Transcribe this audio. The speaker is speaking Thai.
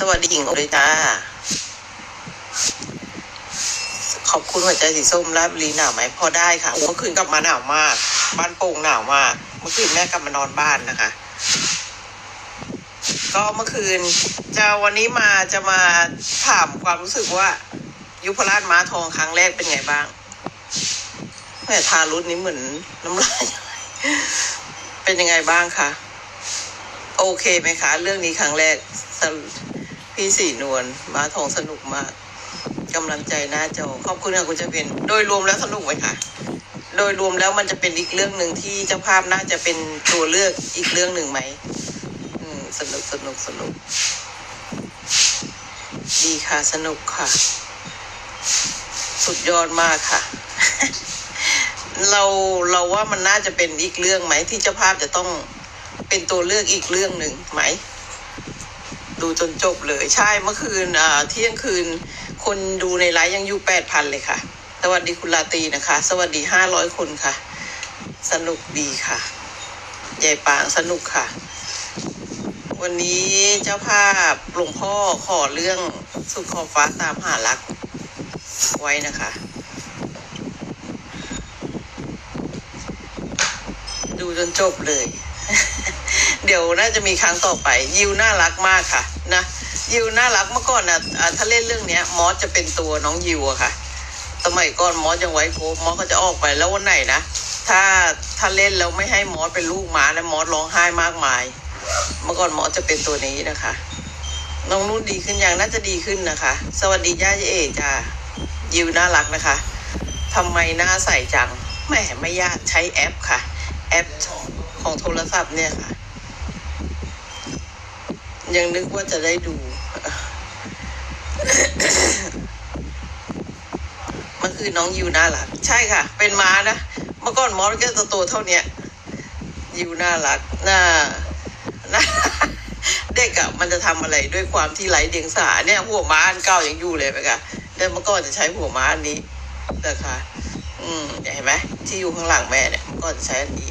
สวัสดีหญิงโอเลจ้า ขอบคุณหัวใจสีส้มราชบุรีหนาวไหมพอได้ค่ะเมื่อคืนกลับมาหนาวมาก บ้านโป่งหนาวมาก เมื่อคืนแม่กลับมานอนบ้านนะคะ ก็เมื่อคืนจะวันนี้มาจะมาถามความรู้สึกว่า ยุพราชม้าทองครั้งแรกเป็นไงบ้างแม่ทารุณนี้เหมือนน้ำลายเป็นยังไงบ้างคะโอเคไหมคะ เรื่องนี้ครั้งแรก พี่สีนวลมาทองสนุกมากกำลังใจหน้าจอขอบคุณค่ะคุณจะเป็นโดยรวมแล้วสนุกไหมคะโดยรวมแล้วมันจะเป็นอีกเรื่องหนึ่งที่เจ้าภาพน่าจะเป็นตัวเลือกอีกเรื่องหนึ่งไหมอืมสนุกสนุกสนุก ดีค่ะสนุกค่ะ สุดยอดมากค่ะ เราเราว่ามันน่าจะเป็นอีกเรื่องไหมที่เจ้าภาพจะต้องเป็นตัวเลือกอีกเรื่องหนึ่งไหม ดูจนจบเลยใช่เมื่อคืนเที่ยงคืน คนดูในไลฟ์ยังอยู่แปดพันเลยค่ะ สวัสดีคุณลาตีนะคะ สวัสดีห้าร้อยคนค่ะ สนุกดีค่ะใหญ่ปางสนุกค่ะ วันนี้เจ้าภาพหลวงพ่อขอเรื่องสุดขอบฟ้าตามหารักไว้นะคะ ดูจนจบเลย เดี๋ยวน่าจะมีครั้งต่อไป ยิวน่ารักมากค่ะ นะยิวน่ารักเมื่อก่อนนะ่ะถ้าเล่นเรื่องเนี้ย มอสจะเป็นตัวน้องยิวอะค่ะ สมัยก่อนมอสยังไว้โคฟมอสก็จะออกไปแล้ววันไหนนะถ้าถ้าเล่นแล้วไม่ให้มอสเป็นลูกหมาแล้วมอสร้องไห้มากมาย เมื่อก่อนมอสจะเป็นตัวนี้นะคะ น้องนุ่นดีขึ้นอยังน่าจะดีขึ้นนะคะ สวัสดีย่าเอจ้ายิวน่ารักนะคะทำไมหน้าใสจังแหมไม่ยากใช้แอปค่ะ แอปของโทรศัพท์เนี่ยค่ะ ยังนึกว่าจะได้ดู มันคือน้องยูน่ารัก ใช่ค่ะ เป็นม้านะ เมื่อก่อนมอสก็จะตัวเท่าเนี้ยยูน่ารักน่าน่าเด็กอะมันจะทำอะไรด้วยความที่ไร้เดียงสาเนี่ยหัวม้าอันเก่ายังอยู่เลยไหมคะแต่เมื่อก่อนจะใช้หัวม้าอันนี้นะคะ อืมเห็นไหมที่อยู่ข้างหลังแม่เนี่ยเมื่อก่อนจะใช้อันนี้